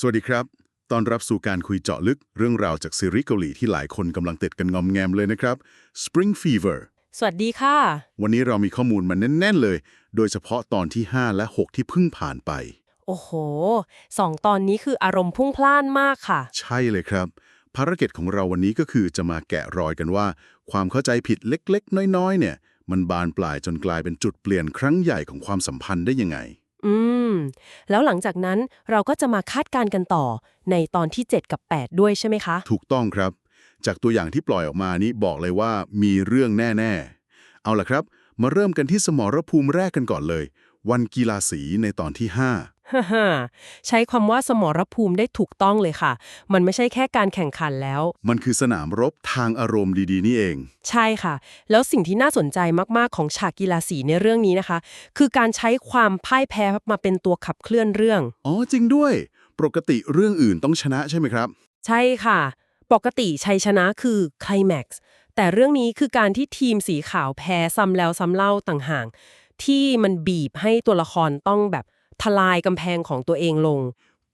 สวัสดีครับ ตอนรับสู่การคุยเจาะลึกเรื่องราวจากซีรีส์เกาหลีที่หลายคนกำลังติดกันงอมแงมเลยนะครับ Spring Fever สวัสดีค่ะ วันนี้เรามีข้อมูลมาแน่น ๆ เลย โดยเฉพาะตอนที่ 5 และ 6 ที่เพิ่งผ่านไป โอ้โหสองตอนนี้คืออารมณ์พุ่งพล่านมากค่ะ ใช่เลยครับ ภารกิจของเราวันนี้ก็คือจะมาแกะรอยกันว่า ความเข้าใจผิดเล็กๆ น้อยๆ เนี่ย มันบานปลายจนกลายเป็นจุดเปลี่ยนครั้งใหญ่ของความสัมพันธ์ได้ยังไง อืม แล้วหลังจากนั้นเราก็จะมาคาดการณ์กันต่อในตอนที่ 7 กับ 8 ด้วยใช่ไหมคะ ถูกต้องครับ จากตัวอย่างที่ปล่อยออกมานี้บอกเลยว่ามีเรื่องแน่ ๆ เอาล่ะครับ มาเริ่มกันที่สมรภูมิแรกกันก่อนเลย วันกีฬาสีในตอนที่ ฮ่าฮ่าใช้คำว่าสมรภูมิได้ถูกต้องเลยค่ะ มันไม่ใช่แค่การแข่งขันแล้ว5มันคือสนามรบทางอารมณ์ดีๆ นี่เอง ใช่ค่ะ แล้วสิ่งที่น่าสนใจมากๆของฉากกีฬาสีในเรื่องนี้นะคะ คือการใช้ความพ่ายแพ้มาเป็นตัวขับเคลื่อนเรื่อง อ๋อจริงด้วย ปกติเรื่องอื่นต้องชนะใช่ไหมครับ ใช่ค่ะ ปกติชัยชนะคือไคลแม็กซ์แต่เรื่องนี้คือการที่ทีมสีขาวแพ้ซ้ำแล้วซ้ำเล่าต่างหากที่มันบีบให้ตัวละครต้องแบบ ทลายกำแพงของตัวเองลง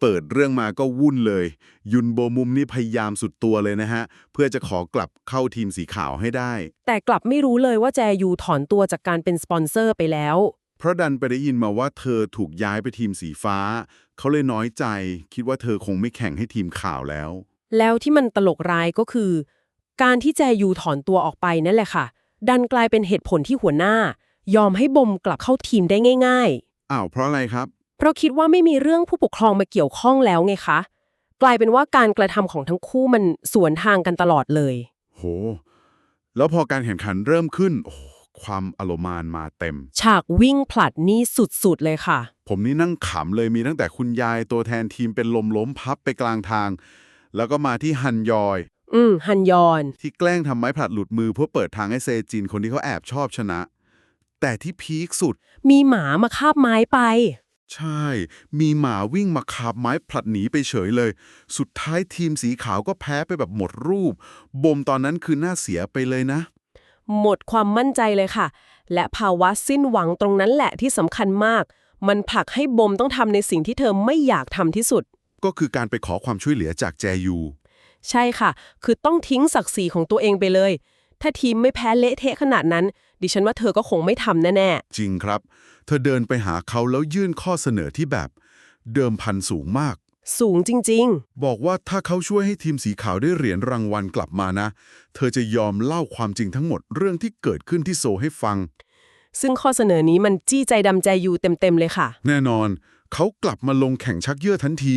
เปิดเรื่องมาก็วุ่นเลย ยุนโบมุมนี่พยายามสุดตัวเลยนะฮะ เพื่อจะขอกลับเข้าทีมสีขาวให้ได้ แต่กลับไม่รู้เลยว่าแจยูถอนตัวจากการเป็นสปอนเซอร์ไปแล้ว เพราะดันไปได้ยินมาว่าเธอถูกย้ายไปทีมสีฟ้า เขาเลยน้อยใจ คิดว่าเธอคงไม่แข่งให้ทีมข่าวแล้ว แล้วที่มันตลกร้ายก็คือ การที่แจยูถอนตัวออกไปนั่นแหละค่ะ ดันกลายเป็นเหตุผลที่หัวหน้า ยอมให้บมกลับเข้าทีมได้ง่าย ๆ อ้าวเพราะอะไรครับ เพราะคิดว่าไม่มีเรื่องผู้ปกครองมาเกี่ยวข้องแล้วไงคะ กลายเป็นว่าการกระทำของทั้งคู่มันสวนทางกันตลอดเลย โห แล้วพอการแข่งขันเริ่มขึ้นโอ้โหความอารมานมาเต็ม ฉากวิ่งผลัดนี่สุดๆเลยค่ะ ผมนี่นั่งขำเลยมีตั้งแต่คุณยายตัวแทนทีมเป็นลมล้มพับไปกลางทาง แล้วก็มาที่ฮันยอย อืมฮันยอน ที่แกล้งทำไม้ผลัดหลุดมือเพื่อเปิดทางให้เซจินคนที่เขาแอบชอบชนะ แต่ที่พีคสุด มีหมามาคาบไม้ไป ใช่ มีหมาวิ่งมาคาบไม้ผลัดหนีไปเฉยเลย สุดท้ายทีมสีขาวก็แพ้ไปแบบหมดรูปบมตอนนั้นคือหน้าเสียไปเลยนะ หมดความมั่นใจเลยค่ะ และภาวะสิ้นหวังตรงนั้นแหละที่สำคัญมาก มันผลักให้บมต้องทำในสิ่งที่เธอไม่อยากทำที่สุด ก็คือการไปขอความช่วยเหลือจากแจยู ใช่ค่ะ คือต้องทิ้งศักดิ์ศรีของตัวเองไปเลย ถ้าทีมไม่แพ้เละเทะขนาดนั้น ดิฉันว่าเธอก็คงไม่ทำแน่ๆจริงครับ เธอเดินไปหาเขาแล้วยื่นข้อเสนอที่แบบ เดิมพันสูงมากสูงจริง บอกว่าถ้าเขาช่วยให้ทีมสีขาวได้เหรียญรางวัลกลับมานะ เธอจะยอมเล่าความจริงทั้งหมดเรื่องที่เกิดขึ้นที่โซให้ฟัง ๆ ซึ่งข้อเสนอนี้มันจี้ใจดำใจอยู่เต็ม ๆ เลยค่ะ แน่นอน เขากลับมาลงแข่งชักเยื่อทันที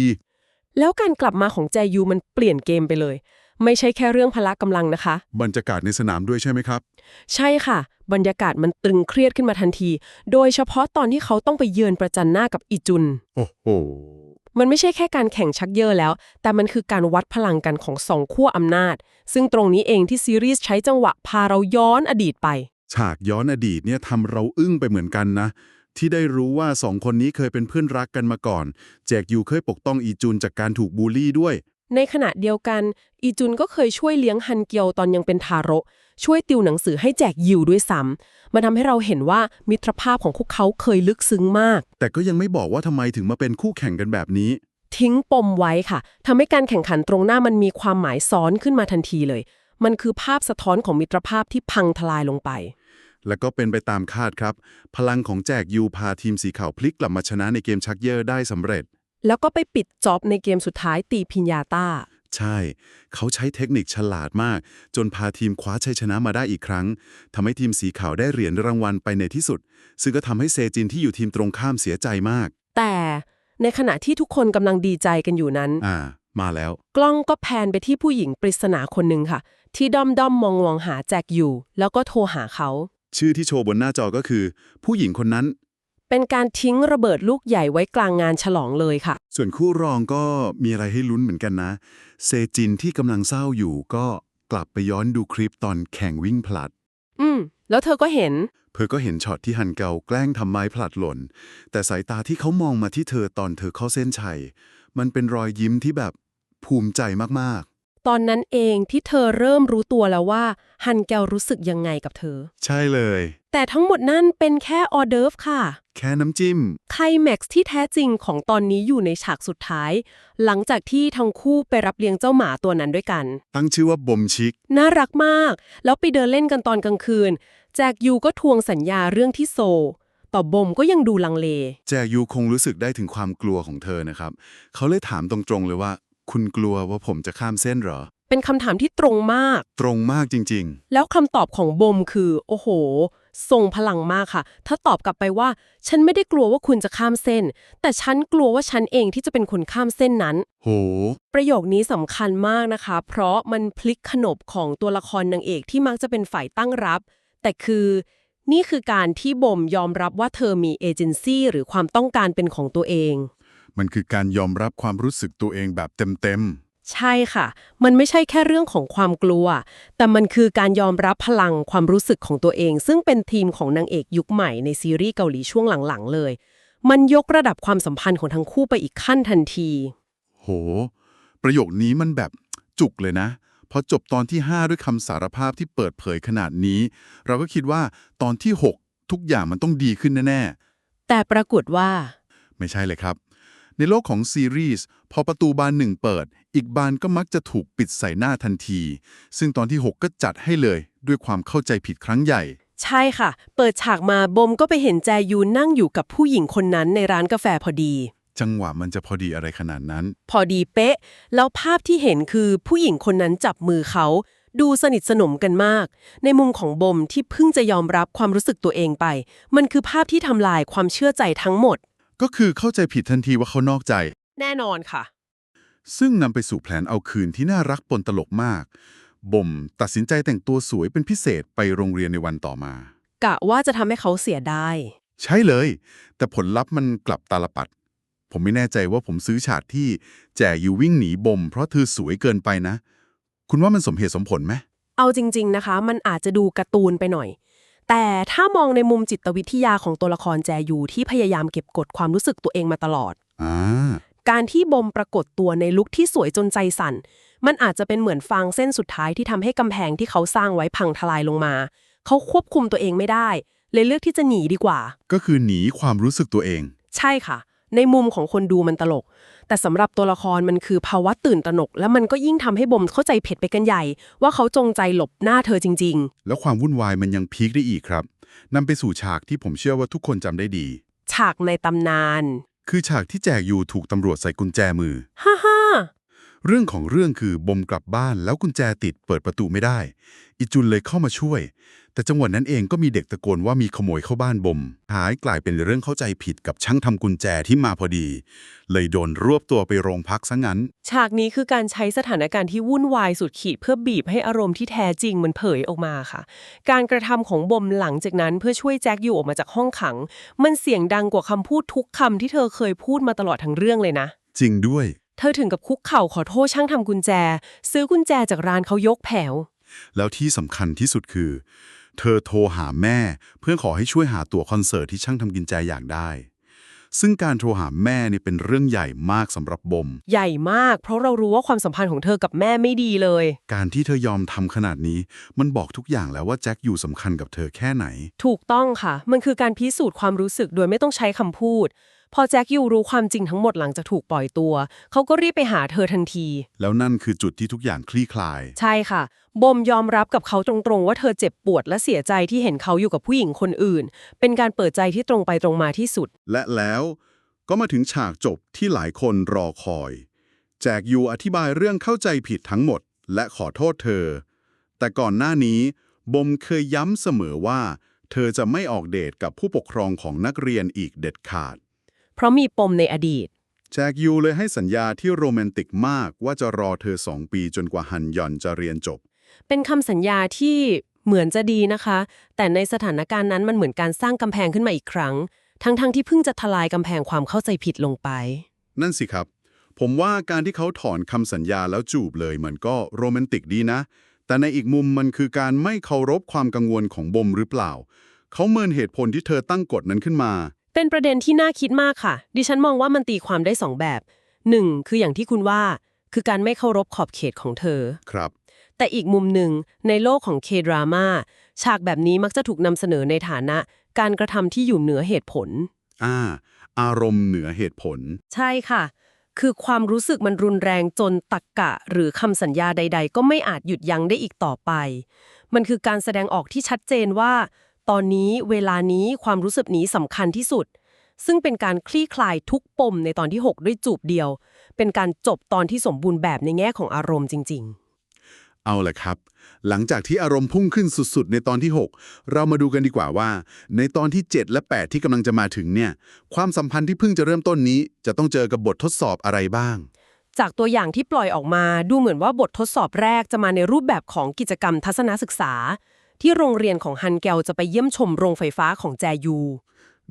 แล้วการกลับมาของแจยูมันเปลี่ยนเกมไปเลย ไม่ใช่แค่เรื่องพละกำลังนะคะ บรรยากาศในสนามด้วยใช่ไหมครับ ใช่ค่ะ บรรยากาศมันตรึงเครียดขึ้นมาทันที โดยเฉพาะตอนที่เขาต้องไปเยือนประจันหน้ากับอีจุน โอ้โห มันไม่ใช่แค่การแข่งชักเยอะแล้ว แต่มันคือการวัดพลังกันของสองขั้วอำนาจ ซึ่งตรงนี้เองที่ซีรีส์ใช้จังหวะพาเราย้อนอดีตไป ฉากย้อนอดีตเนี่ยทำเราอึ้งไปเหมือนกันนะ ที่ได้รู้ว่าสองคนนี้เคยเป็นเพื่อนรักกันมาก่อน แจกยูเคยปกป้องอีจุนจากการถูกบูลลี่ด้วย ในขณะเดียวกัน อีจุนก็เคยช่วยเลี้ยงฮันเกียวตอนยังเป็นทารก ช่วยติวหนังสือให้แจกยิวด้วยซ้ำมันทำให้เราเห็นว่ามิตรภาพของพวกเขาเคยลึกซึ้งมาก แต่ก็ยังไม่บอกว่าทำไมถึงมาเป็นคู่แข่งกันแบบนี้ ทิ้งปมไว้ค่ะทำให้การแข่งขันตรงหน้ามันมีความหมายซ้อนขึ้นมาทันทีเลย มันคือภาพสะท้อนของมิตรภาพที่พังทลายลงไป และก็เป็นไปตามคาดครับ พลังของแจกยูพาทีมสีขาวพลิกกลับมาชนะในเกมชักเยอร์ได้สำเร็จ แล้วก็ไปปิดจ็อบในเกมสุดท้ายตีพิญญาต้า ใช่ เขาใช้เทคนิคฉลาดมาก จนพาทีมคว้าชัยชนะมาได้อีกครั้งทำให้ทีมสีขาวได้เหรียญรางวัลไปในที่สุด ซึ่งก็ทำให้เซจินที่อยู่ทีมตรงข้ามเสียใจมาก แต่ในขณะที่ทุกคนกำลังดีใจกันอยู่นั้น อ่า มาแล้ว กล้องก็แพนไปที่ผู้หญิงปริศนาคนหนึ่งค่ะ ที่ด้อมด้อมมองมองๆหาแจ็คอยู่ แล้วก็โทรหาเขา ชื่อที่โชว์บนหน้าจอก็คือ ผู้หญิงคนนั้น เป็นการทิ้งระเบิดลูกใหญ่ไว้กลางงานฉลองเลยค่ะ ส่วนคู่รองก็มีอะไรให้ลุ้นเหมือนกันนะ เซจินที่กำลังเศร้าอยู่ก็กลับไปย้อนดูคลิปตอนแข่งวิ่งผลัด อืม แล้วเธอก็เห็น เธอก็เห็นช็อตที่ฮันเกาแกล้งทำไม้ผลัดหล่น แต่สายตาที่เขามองมาที่เธอตอนเธอเข้าเส้นชัย มันเป็นรอยยิ้มที่แบบภูมิใจมาก ตอนนั้นเองที่เธอเริ่มรู้ตัวแล้วว่า ฮันแกวรู้สึกยังไงกับเธอ ใช่เลย แต่ทั้งหมดนั่นเป็นแค่ออเดิร์ฟค่ะ แค่น้ำจิ้ม ไคลแม็กซ์ที่แท้จริงของตอนนี้อยู่ในฉากสุดท้าย หลังจากที่ทั้งคู่ไปรับเลี้ยงเจ้าหมาตัวนั้นด้วยกัน ตั้งชื่อว่าบมชิก น่ารักมาก แล้วไปเดินเล่นกันตอนกลางคืน แจกยูก็ทวงสัญญาเรื่องที่โซลต่อบมก็ยังดูลังเล แจยูคงรู้สึกได้ถึงความกลัวของเธอนะครับ เขาเลยถามตรงๆเลยว่า คุณกลัวว่าผมจะข้ามเส้นเหรอ เป็นคำถามที่ตรงมาก ตรงมากจริง แล้วคำตอบของบมคือ โอ้โห ทรงพลังมากค่ะ ถ้าตอบกลับไปว่า ฉันไม่ได้กลัวว่าคุณจะข้ามเส้น แต่ฉันกลัวว่าฉันเองที่จะเป็นคนข้ามเส้นนั้น ๆ โห ประโยคนี้สำคัญมากนะคะ เพราะมันพลิกขนบของตัวละครนางเอกที่มักจะเป็นฝ่ายตั้งรับ แต่คือ นี่คือการที่บ่มยอมรับว่าเธอมีเอเจนซี่หรือความต้องการเป็นของตัวเอง มันคือการยอมรับความรู้สึกตัวเองแบบเต็มใช่ค่ะ มันไม่ใช่แค่เรื่องของความกลัว แต่มันคือการยอมรับพลังความรู้สึกของตัวเอง ซึ่งเป็นทีมของนางเอกยุคใหม่ในซีรีส์เกาหลีช่วงหลังๆเลย มันยกระดับความสัมพันธ์ของทั้งคู่ไปอีกขั้นทันทีๆโห ประโยคนี้มันแบบจุกเลยนะพอจบตอนที่ 5 ด้วยคำสารภาพที่เปิดเผยขนาดนี้ เราก็คิดว่าตอนที่ 6 ทุกอย่างมันต้องดีขึ้นแน่แต่ปรากฏว่าๆไม่ใช่เลยครับ ในโลกของซีรีส์พอประตูบานหนึ่งเปิด อีกบานก็มักจะถูกปิดใส่หน้าทันที ซึ่งตอนที่ 6 ก็จัดให้เลยด้วยความเข้าใจผิดครั้งใหญ่ ใช่ค่ะ เปิดฉากมาบมก็ไปเห็นแจยูนนั่งอยู่กับผู้หญิงคนนั้นในร้านกาแฟพอดี จังหวะมันจะพอดีอะไรขนาดนั้น พอดีเป๊ะ แล้วภาพที่เห็นคือผู้หญิงคนนั้นจับมือเขา ดูสนิทสนมกันมาก ในมุมของบมที่เพิ่งจะยอมรับความรู้สึกตัวเองไป มันคือภาพที่ทำลายความเชื่อใจทั้งหมด ก็คือเข้าใจผิดทันทีว่าเขานอกใจ แน่นอนค่ะ ซึ่งนำไปสู่แผนเอาคืนที่น่ารักปนตลกมาก บ่มตัดสินใจแต่งตัวสวยเป็นพิเศษไปโรงเรียนในวันต่อมา กะว่าจะทำให้เขาเสียได้ ใช่เลย แต่ผลลัพธ์มันกลับตาลปัด ผมไม่แน่ใจว่าผมซื้อฉากที่แจยูวิ่งหนีบ่มเพราะเธอสวยเกินไปนะ คุณว่ามันสมเหตุสมผลไหมเอาจริง ๆนะคะ มันอาจจะดูการ์ตูนไปหน่อย แต่ถ้ามองในมุมจิตวิทยาของตัวละครแจยูที่พยายามเก็บกดความรู้สึกตัวเองมาตลอดอ่าการที่บมปรากฏตัวในลุคที่สวยจนใจสั่น มันอาจจะเป็นเหมือนฟางเส้นสุดท้ายที่ทำให้กำแพงที่เขาสร้างไว้พังทลายลงมา เขาควบคุมตัวเองไม่ได้ เลยเลือกที่จะหนีดีกว่า ก็คือหนีความรู้สึกตัวเอง ใช่ค่ะ ในมุมของคนดูมันตลก แต่สำหรับตัวละครมันคือภาวะตื่นตระหนก และมันก็ยิ่งทำให้บมเข้าใจผิดไปกันใหญ่ ว่าเขาจงใจหลบหน้าเธอจริงแล้วความวุ่นวายมันยังพีคได้อีกครับนำไปสู่ฉากที่ผมเชื่อว่าทุกคนจำได้ดีๆฉากในตำนาน คือฉากที่แจกยูถูกตำรวจใส่กุญแจมือฮ่าฮ่าเรื่องของเรื่องคือบมกลับบ้านแล้วกุญแจติดเปิดประตูไม่ได้ อิจุนเลยเข้ามาช่วย แต่จังหวะนั้นเองก็มีเด็กตะโกนว่ามีขโมยเข้าบ้านบมหายกลายเป็นเรื่องเข้าใจผิดกับช่างทำกุญแจที่มาพอดี เลยโดนรวบตัวไปโรงพักซะงั้น ฉากนี้คือการใช้สถานการณ์ที่วุ่นวายสุดขีดเพื่อบีบให้อารมณ์ที่แท้จริงมันเผยออกมาค่ะ การกระทำของบมหลังจากนั้นเพื่อช่วยแจ็คอยู่ออกมาจากห้องขัง มันเสียงดังกว่าคำพูดทุกคำที่เธอเคยพูดมาตลอดทั้งเรื่องเลยนะ จริงด้วย เธอถึงกับคุกเข่าขอโทษช่างทำกุญแจ ซื้อกุญแจจากร้านเขายกแผวแล้วที่สำคัญที่สุดคือ เธอโทรหาแม่เพื่อขอให้ช่วยหาตั๋วคอนเสิร์ตที่ช่างทำกุญแจอยากได้ ซึ่งการโทรหาแม่นี่เป็นเรื่องใหญ่มากสำหรับบม ใหญ่มาก เพราะเรารู้ว่าความสัมพันธ์ของเธอกับแม่ไม่ดีเลย การที่เธอยอมทำขนาดนี้ มันบอกทุกอย่างแล้วว่าแจ็คอยู่สำคัญกับเธอแค่ไหน ถูกต้องค่ะ มันคือการพิสูจน์ความรู้สึกโดยไม่ต้องใช้คำพูด พอแจ็คยูรู้ความจริงทั้งหมดหลังจากถูกปล่อยตัว เขาก็รีบไปหาเธอทันที แล้วนั่นคือจุดที่ทุกอย่างคลี่คลาย ใช่ค่ะบมยอมรับกับเขาตรงๆ ว่าเธอเจ็บปวดและเสียใจที่เห็นเขาอยู่กับผู้หญิงคนอื่น เป็นการเปิดใจที่ตรงไปตรงมาที่สุด และแล้วก็มาถึงฉากจบที่หลายคนรอคอย แจกยูอธิบายเรื่องเข้าใจผิดทั้งหมด และขอโทษเธอ แต่ก่อนหน้านี้บมเคยย้ำเสมอว่า เธอจะไม่ออกเดทกับผู้ปกครองของนักเรียนอีกเด็ดขาด เพราะมีปมในอดีต แจกยูเลยให้สัญญาที่โรแมนติกมากว่าจะรอเธอสองปีจนกว่าฮันยอนจะเรียนจบ เป็นคำสัญญาที่เหมือนจะดีนะคะ แต่ในสถานการณ์นั้นมันเหมือนการสร้างกำแพงขึ้นมาอีกครั้ง ทั้งๆที่เพิ่งจะทลายกำแพงความเข้าใจผิดลงไป นั่นสิครับ ผมว่าการที่เขาถอนคำสัญญาแล้วจูบเลยมันก็โรแมนติกดีนะ แต่ในอีกมุมมันคือการไม่เคารพความกังวลของบมหรือเปล่า เขาเมินเหตุผลที่เธอตั้งกฎนั้นขึ้นมา เป็นประเด็นที่น่าคิดมากค่ะ ดิฉันมองว่ามันตีความได้สองแบบหนึ่งคืออย่างที่คุณว่า คือการไม่เคารพขอบเขตของเธอ ครับ แต่อีกมุมหนึ่งในโลกของเคดราม่าฉากแบบนี้มักจะถูกนำเสนอในฐานะ การกระทำที่อยู่เหนือเหตุผล อ่า อารมณ์เหนือเหตุผล ใช่ค่ะ คือความรู้สึกมันรุนแรงจนตักกะ หรือคำสัญญาใด ๆ ก็ไม่อาจหยุดยั้งได้อีกต่อไป มันคือการแสดงออกที่ชัดเจนว่า ตอนนี้เวลานี้ความรู้สึกนี้สำคัญที่สุด ซึ่งเป็นการคลี่คลายทุกปมในตอนที่ 6 ด้วยจูบเดียว เป็นการจบตอนที่สมบูรณ์แบบในแง่ของอารมณ์จริงเอาละครับ หลังจากที่อารมณ์พุ่งขึ้นสุดๆ ในตอนที่ 6 เรามาดูกันดีกว่าว่า ในตอนที่ 7 และ 8 ที่กำลังจะมาถึงเนี่ย ความสัมพันธ์ที่เพิ่งจะเริ่มต้นนี้ จะต้องเจอกับบททดสอบอะไรบ้างๆจากตัวอย่างที่ปล่อยออกมาดูเหมือนว่าบททดสอบแรกจะมาในรูปแบบของกิจกรรมทัศนศึกษา ที่โรงเรียนของฮันเกลจะไปเยี่ยมชมโรงไฟฟ้าของแจยู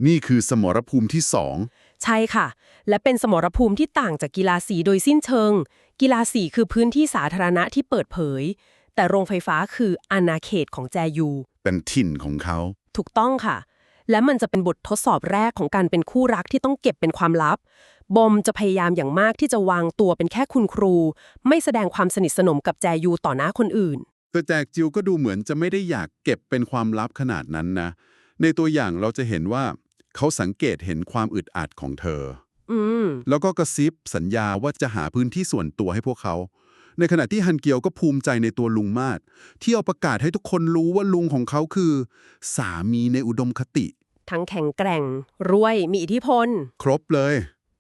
นี่คือสมรภูมิที่ใช่ค่ะ และเป็นสมรภูมิที่ต่างจากกีฬาสีโดยสิ้นเชิง กีฬาสีคือพื้นที่สาธารณะที่เปิดเผย แต่โรงไฟฟ้าคืออาณาเขตของแจยู2เป็นถิ่นของเขา ถูกต้องค่ะ และมันจะเป็นบททดสอบแรกของการเป็นคู่รักที่ต้องเก็บเป็นความลับ บอมจะพยายามอย่างมากที่จะวางตัวเป็นแค่คุณครู ไม่แสดงความสนิทสนมกับแจยูต่อหน้าคนอื่น แต่แจกจิวก็ดูเหมือนจะไม่ได้อยากเก็บเป็นความลับขนาดนั้นนะ ในตัวอย่างเราจะเห็นว่า เขาสังเกตเห็นความอึดอัดของเธอ อืม แล้วก็กระซิบสัญญาว่าจะหาพื้นที่ส่วนตัวให้พวกเขา ในขณะที่ฮันเกียวก็ภูมิใจในตัวลุงมากที่เอาประกาศให้ทุกคนรู้ว่าลุงของเขาคือ สามีในอุดมคติ ทั้งแข็งแกร่ง รวยมีอิทธิพล ครบเลย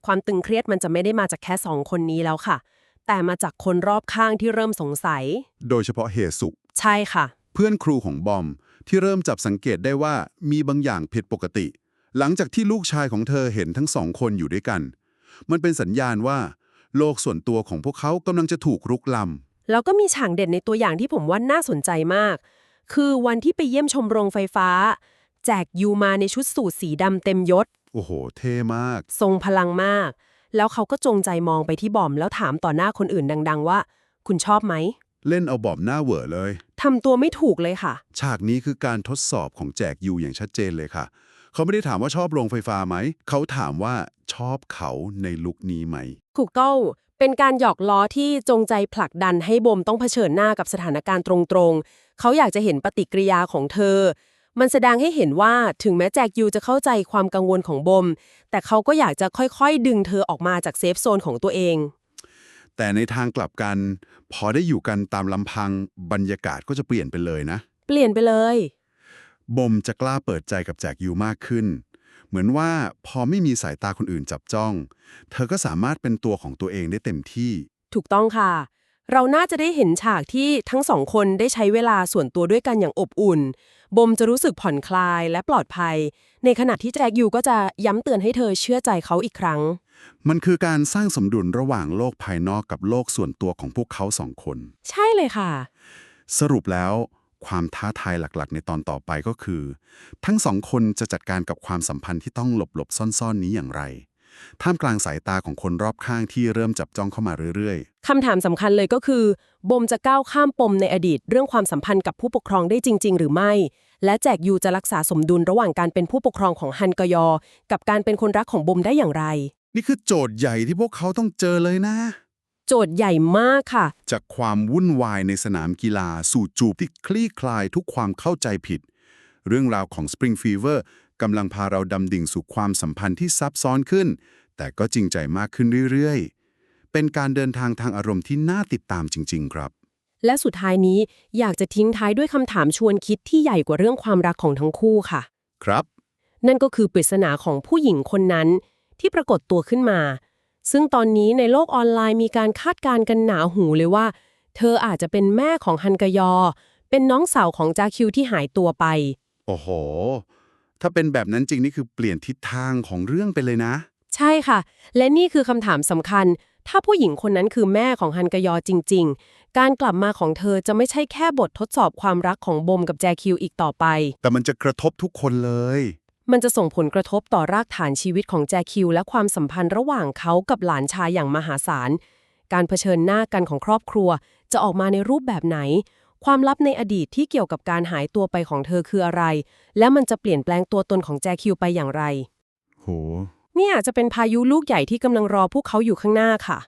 ความตึงเครียดมันจะไม่ได้มาจากแค่สองคนนี้แล้วค่ะ แต่มาจากคนรอบข้างที่เริ่มสงสัย โดยเฉพาะเฮสุใช่ค่ะ เพื่อนครูของบอม ที่เริ่มจับสังเกตได้ว่ามีบางอย่างผิดปกติ หลังจากที่ลูกชายของเธอเห็นทั้งสองคนอยู่ด้วยกัน มันเป็นสัญญาณว่า โลกส่วนตัวของพวกเขากำลังจะถูกรุกล้ำแล้วก็มีฉากเด่นในตัวอย่างที่ผมว่าน่าสนใจมาก คือวันที่ไปเยี่ยมชมโรงไฟฟ้า แจกยูมาในชุดสูทสีดำเต็มยศ โอ้โห เท่มาก ทรงพลังมาก แล้วเขาก็จงใจมองไปที่บอมแล้วถามต่อหน้าคนอื่นดัง ๆ ว่า คุณชอบไหม เล่นเอาบอบหน้าเหวอเลย ทำตัวไม่ถูกเลยค่ะ ฉากนี้คือการทดสอบของแจกยูอย่างชัดเจนเลยค่ะ เขาไม่ได้ถามว่าชอบโรงไฟฟ้าไหม เขาถามว่าชอบเขาในลุคนี้ไหม ถูกต้องเป็นการหยอกล้อที่จงใจผลักดันให้บมต้องเผชิญหน้ากับสถานการณ์ตรงๆ เขาอยากจะเห็นปฏิกิริยาของเธอ มันแสดงให้เห็นว่าถึงแม้แจ็คยูจะเข้าใจความกังวลของบม แต่เขาก็อยากจะค่อยๆ ดึงเธอออกมาจากเซฟโซนของตัวเอง แต่ในทางกลับกัน พอได้อยู่กันตามลำพังบรรยากาศก็จะเปลี่ยนไปเลยนะ เปลี่ยนไปเลย บมจะกล้าเปิดใจกับแจกยูมากขึ้น เหมือนว่าพอไม่มีสายตาคนอื่นจับจ้อง เธอก็สามารถเป็นตัวของตัวเองได้เต็มที่ ถูกต้องค่ะ เราน่าจะได้เห็นฉากที่ทั้งสองคนได้ใช้เวลาส่วนตัวด้วยกันอย่างอบอุ่น บมจะรู้สึกผ่อนคลายและปลอดภัย ในขณะที่แจ็คยูก็จะย้ำเตือนให้เธอเชื่อใจเขาอีกครั้ง มันคือการสร้างสมดุลระหว่างโลกภายนอกกับโลกส่วนตัวของพวกเขาสองคน ใช่เลยค่ะ สรุปแล้ว ความท้าทายหลักๆ ในตอนต่อไปก็คือ ทั้งสองคนจะจัดการกับความสัมพันธ์ที่ต้องหลบๆซ่อนๆนี้อย่างไร ท่ามกลางสายตาของคนรอบข้างที่เริ่มจับจ้องเข้ามาเรื่อยคำถามสำคัญเลยก็คือ บมจะก้าวข้ามปมในอดีต เรื่องความสัมพันธ์กับผู้ปกครองได้จริง ๆ หรือไม่ และแจกยูจะรักษาสมดุลระหว่างการเป็นผู้ปกครองของฮันกยอ กับการเป็นคนรักของบมได้อย่างไร ๆ นี่คือโจทย์ใหญ่ที่พวกเขาต้องเจอเลยนะ โจทย์ใหญ่มากค่ะ จากความวุ่นวายในสนามกีฬาสู่จูบที่คลี่คลายทุกความเข้าใจผิด เรื่องราวของ Spring Fever กำลังพาเราดำดิ่งสู่ความสัมพันธ์ที่ซับซ้อนขึ้น แต่ก็จริงใจมากขึ้นเรื่อยๆ เป็นการเดินทางทางอารมณ์ที่น่าติดตามจริง ๆ ครับ และสุดท้ายนี้อยากจะทิ้งท้ายด้วยคำถามชวนคิดที่ใหญ่กว่าเรื่องความรักของทั้งคู่ค่ะ ครับ นั่นก็คือปริศนาของผู้หญิงคนนั้น ที่ปรากฏตัวขึ้นมา ซึ่งตอนนี้ในโลกออนไลน์มีการคาดการณ์กันหนาหูเลยว่า เธออาจจะเป็นแม่ของฮันกยอ เป็นน้องสาวของจาคิวที่หายตัวไป โอ้โห ถ้าเป็นแบบนั้นจริงนี่คือเปลี่ยนทิศทางของเรื่องไปเลยนะ ใช่ค่ะ และนี่คือคำถามสำคัญ ถ้าผู้หญิงคนนั้นคือแม่ของฮันกยอจริง ๆ การกลับมาของเธอจะไม่ใช่แค่บททดสอบความรักของบมกับแจคิวอีกต่อไป แต่มันจะกระทบทุกคนเลย มันจะส่งผลกระทบต่อรากฐานชีวิตของแจคิวและความสัมพันธ์ระหว่างเขากับหลานชายอย่างมหาศาล การเผชิญหน้ากันของครอบครัวจะออกมาในรูปแบบไหน ความลับในอดีตที่เกี่ยวกับการหายตัวไปของเธอคืออะไร และมันจะเปลี่ยนแปลงตัวตนของแจคิวไปอย่างไร โห เนี่ยจะเป็นพายุลูกใหญ่ที่กำลังรอพวกเขาอยู่ข้างหน้าค่ะ